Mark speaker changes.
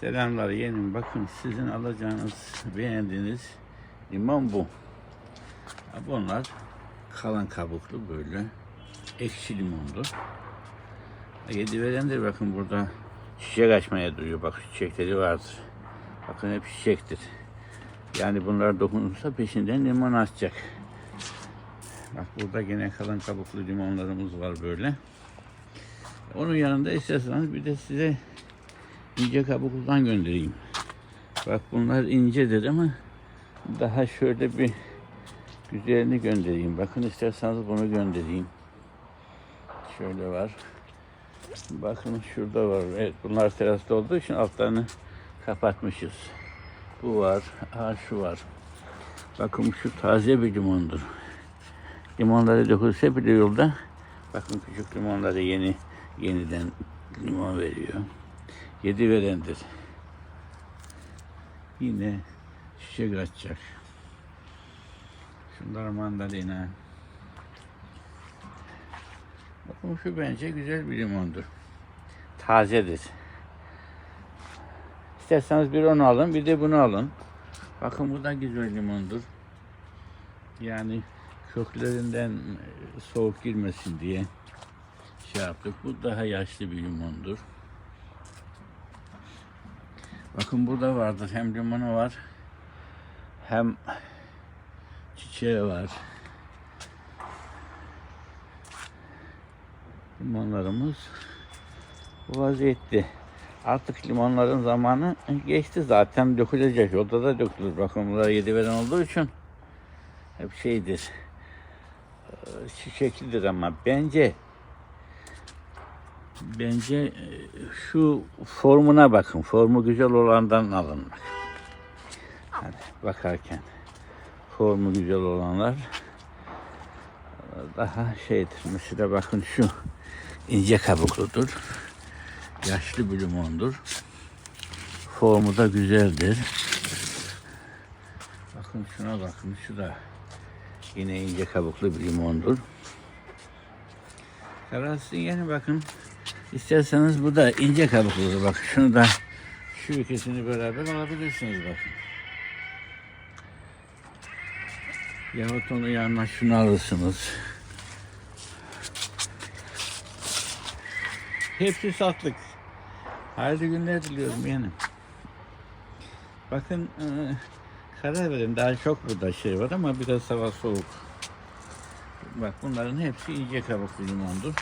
Speaker 1: Selamlar yeğenim. Bakın sizin alacağınız, beğendiğiniz limon bu. Bunlar kalın kabuklu böyle ekşi limondu. Yedi verendir bakın burada çiçek açmaya duruyor. Bak çiçekleri vardır. Bakın hep çiçektir. Yani bunlar dokunursa peşinden limon açacak. Bak burada gene kalın kabuklu limonlarımız var böyle. Onun yanında isterseniz bir de size ince kabukludan göndereyim. Bak bunlar incedir ama daha şöyle bir güzelini göndereyim. Bakın isterseniz bunu göndereyim. Şöyle var. Bakın şurada var. Evet bunlar terasta olduğu için altlarını kapatmışız. Bu var. Ha şu var. Bakın şu taze bir limondur. Limonları dökülse bile yolda bakın küçük limonları yeni yeniden limon veriyor. Yedi verendir. Yine çiçek açacak. Şunlar mandalina. Bakın şu bence güzel bir limondur. Tazedir. İsterseniz bir onu alın, bir de bunu alın. Bakın bu da güzel limondur. Yani köklerinden e, soğuk girmesin diye şey yaptık. Bu daha yaşlı bir limondur. Bakın burada vardır. Hem limonu var. Hem çiçeği var. Limonlarımız bu vaziyette. Artık limonların zamanı geçti zaten dökülecek. Yolda da dökülür. Bakın bunlar yedi veren olduğu için hep şeydir. Çiçeklidir ama bence bence e, şu formuna bakın. Formu güzel olandan alın. Hani bakarken formu güzel olanlar daha şeydir. Mesela bakın şu ince kabukludur. Yaşlı bir limondur. Formu da güzeldir. Bakın şuna bakın. Şu da yine ince kabuklu bir limondur. Kararsın yani bakın. İsterseniz bu da ince kabukludur. Bak şunu da şu ikisini beraber alabilirsiniz bakın. Yahut onun yanına şunu alırsınız. Hepsi satlık. Hayırlı günler diliyorum yeğenim. Bakın e, karar verin. Daha çok burada şey var ama biraz hava soğuk. Bak bunların hepsi ince kabuklu limondur.